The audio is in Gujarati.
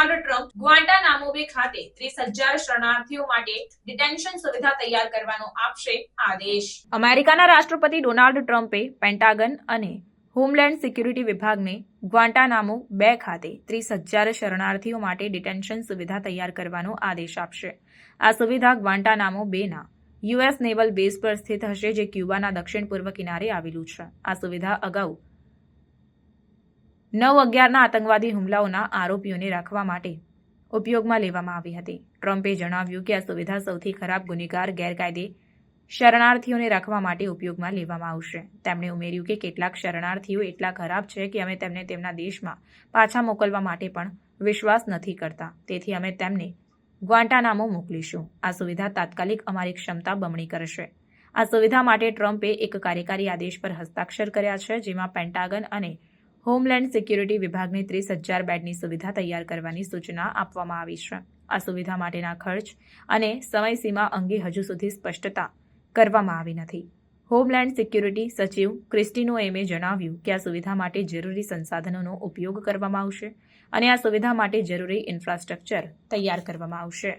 ડોનાલ્ડ ટ્રમ્પ ગ્વાન્ટાનામો બે ખાતે ત્રીસ હજાર શરણાર્થીઓ માટે ડિટેન્શન સુવિધા તૈયાર કરવાનો આપશે આદેશ. અમેરિકાના રાષ્ટ્રપતિ ડોનાલ્ડ ટ્રમ્પે પેન્ટાગન અને હોમલેન્ડ સિક્યુરિટી વિભાગને ગ્વાન્ટાનામો બે ખાતે ત્રીસ હજાર શરણાર્થીઓ માટે ડિટેન્શન સુવિધા તૈયાર કરવાનો આદેશ આપશે. આ સુવિધા ગ્વાન્ટાનામો બેના યુએસ નેવલ બેઝ પર સ્થિત હશે, જે ક્યુબાના દક્ષિણ પૂર્વ કિનારે આવેલું છે. આ સુવિધા અગાઉ નવ અગિયારના આતંકવાદી હુમલાઓના આરોપીઓને રાખવા માટે ઉપયોગમાં લેવામાં આવી હતી. ટ્રમ્પે જણાવ્યું કે આ સુવિધા સૌથી ખરાબ ગુનેગાર, ગેરકાયદે શરણાર્થીઓને રાખવા માટે ઉપયોગમાં લેવામાં આવશે. તેમણે ઉમેર્યું કે કેટલાક શરણાર્થીઓ એટલા ખરાબ છે કે અમે તેમને તેમના દેશમાં પાછા મોકલવા માટે પણ વિશ્વાસ નથી કરતા. તેથી અમે તેમને ગ્વાન્ટાનામો મોકલીશું. આ સુવિધા તાત્કાલિક અમારી ક્ષમતા બમણી કરશે. આ સુવિધા માટે ટ્રમ્પે એક કાર્યકારી આદેશ પર હસ્તાક્ષર કર્યા છે, જેમાં પેન્ટાગન અને હોમલેન્ડ સિક્યુરિટી વિભાગને ત્રીસ હજાર બેડની સુવિધા તૈયાર કરવાની સૂચના આપવામાં આવી છે. આ સુવિધા માટેના ખર્ચ અને સમયસીમા અંગે હજુ સુધી સ્પષ્ટતા કરવામાં આવી નથી. હોમલેન્ડ સિક્યુરિટી સચિવ ક્રિસ્ટિનોએમે જણાવ્યું કે આ સુવિધા માટે જરૂરી સંસાધનોનો ઉપયોગ કરવામાં આવશે અને આ સુવિધા માટે જરૂરી ઇન્ફ્રાસ્ટ્રક્ચર તૈયાર કરવામાં આવશે.